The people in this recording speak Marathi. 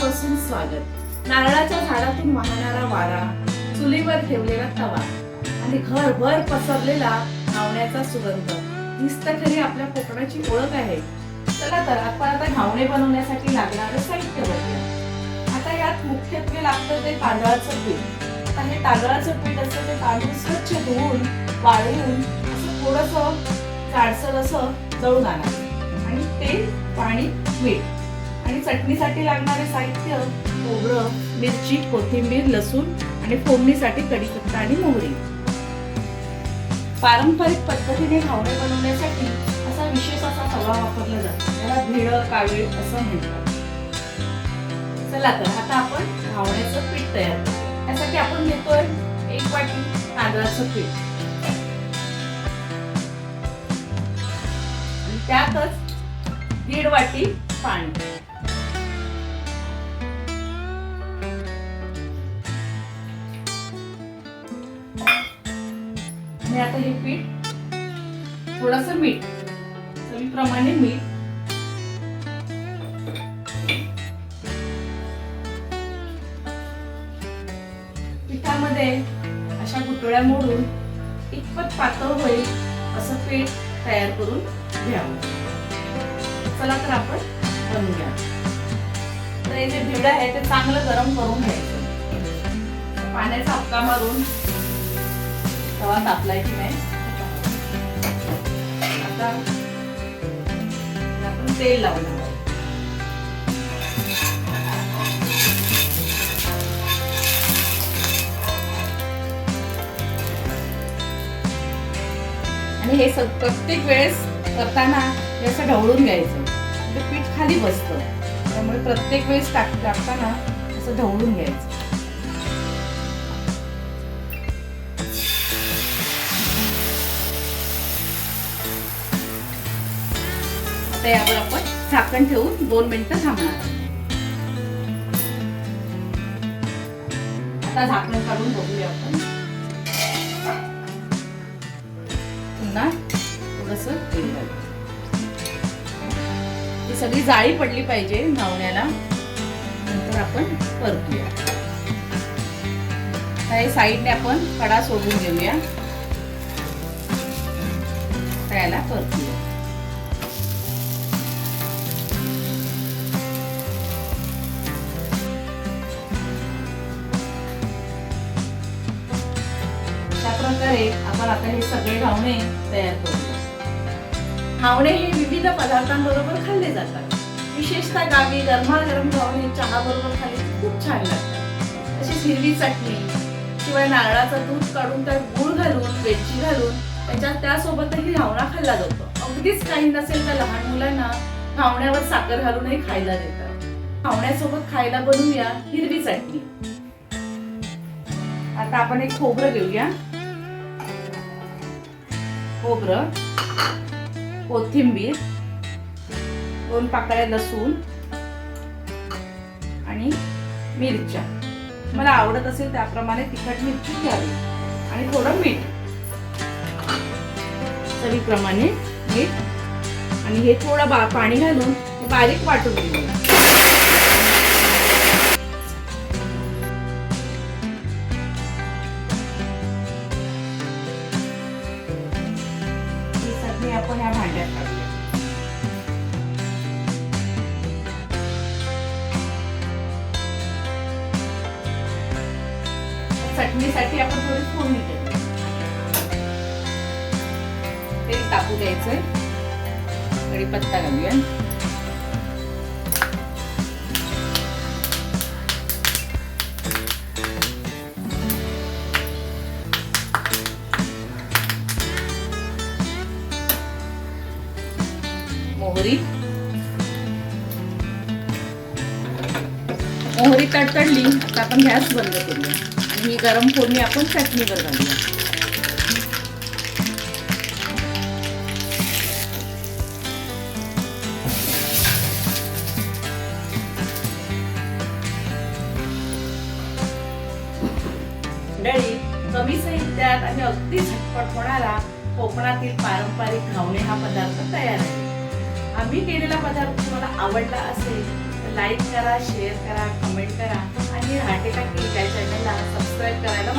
स्वागत. नारळाच्या झाडातून वाहणारा वारा चुलीवर ठेवलेला तवा आणि घरभर पसरलेला घावण्याचा सुगंध. दिसत खरी आपल्या कोकणाची ओळख आहे. चला तर आपण आता घावणे बनवण्यासाठी लागणारं साहित्य बघूया. आता यात मुख्यत्वे लागतं ते तांदळाचं पीठ. आता हे तांदळाचं पीठ असतं ते तांदूळ स्वच्छ धुवून वाळवून असं थोडस जाडसर असं जळून आणायचं. आणि तेल पाणी मीठ. आणि चटणीसाठी लागणारे साहित्य खोबरं मिरची कोथिंबीर लसूण आणि फोडणीसाठी कढीपत्ता आणि मोहरी. पारंपरिक पद्धतीने खावणे बनवण्यासाठी असा विशेष असा तवा वापरला जातो. त्याला भिड कावीळ असं म्हणतात. चला तर आता आपण घावण्याचं पीठ तयार करतो त्यासाठी आपण घेतोय एक वाटी तांदळाचं पीठ. त्यातच दीड वाटी पाणी. हे पीठ. थोडस मीठ. चवीप्रमाणे मीठ. पिठामध्ये अशा गुटळ्या मोडून इतपत पातळ होईल असं पीठ तयार करून घ्यावं. चला तर आपण बनवूया. तर हे जे भिड आहे ते चांगलं गरम करून घ्यायचं. पाण्याचा हक्का मारून तवा तापलाय की नाही? आता आपण तेल लावणार आणि हे सग- प्रत्येक वेळेस करताना हे असं ढवळून घ्यायचं. ते पीठ खाली बसतं. त्यामुळे प्रत्येक वेळेस टाक टाकताना असं ढवळून घ्यायचं. आता यावर आपण झाकण ठेवून दोन मिनिटं थांबणार. आता झाकण काढून बघूया आपण. पुन्हा थोडस ही सगळी जाळी पडली पाहिजे घावण्याला नंतर आपण परतूया. हे साईडने आपण कडा सोडून घेऊया. आता परतूया अशा प्रकारे आपण आता हे सगळे घावणे तयार करू घावणे हे विविध पदार्थांबरोबर खाल्ले जातात. विशेषतः गावी गरमागरम घावणे चहा बरोबर खाल्ले खूप छान लागतात. तशीच हिरवी चटणी शिवाय नारळाचं दूध काढून त्यात गुळ घालून वेलची घालून त्याच्या त्यासोबतही घावणा खाल्ला जातो. अगदीच काही नसेल तर लहान मुलांना घावण्यावर साखर घालूनही खायला देतात. घावण्यासोबत खायला बनवूया हिरवी चटणी. आता आपण एक खोबरं घेऊया. खोबरं कोथिंबीर दोन पाकळ्या लसूण आणि मिरच्या. मला आवडत असेल त्याप्रमाणे तिखट मिरची घ्यावी. आणि थोडं मीठ. चवीप्रमाणे मीठ आणि हे थोडं बा पाणी घालून बारीक वाटून घेऊया ही चटणी आपण ह्या भांड्यात चटणीसाठी आपण थोडी फोडणी देतो टाकू द्यायचंय कढीपत्ता घालूया. मोहरी. मोहरी तडतडली तर आपण गॅस बंद करूया. आणि ही गरम फोडणी आपण चटणीवर घालूया. मंडळी कमी साहित्यात आणि अगदी झटपट होणारा कोकणातील पारंपरिक घावणे हा पदार्थ तयार आहे. आम्ही केलेला पदार्थ तुम्हाला आवडला असेल तर लाईक करा शेअर करा कमेंट करा आणि राहतेला की त्या चॅनलला सबस्क्राईब करायला